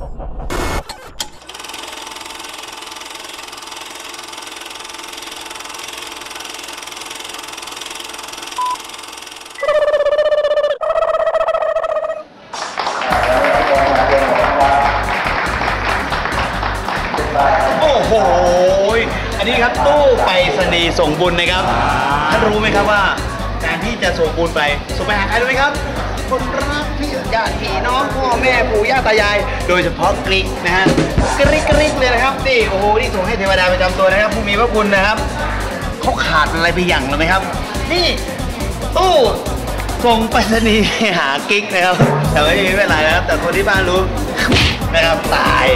โอ้โห อันนี้ครับตู้ไปรษณีย์ส่งบุญนะครับ ท่านรู้ไหมครับว่าการที่จะส่งบุญไปส่งไปหาใครรู้ไหมครับ คนรักพี่ญาติพี่น้องพ่อแม่ปู่ย่าตายาย โดยเฉพาะกริกนะฮะกริกกริกเลยนะครับนี่โอ้โหนี่ส่งให้เทวดาประจำตัวนะครับผู้มีพระคุณนะครับเขาขาดอะไรไปอย่างหรือไหมครับ นี่ตู้ส่งไปรษณีย์หากิ๊กนะครับแต่ไม่มีเวลานะครับ แต่คนที่บ้านรู้นะครับตาย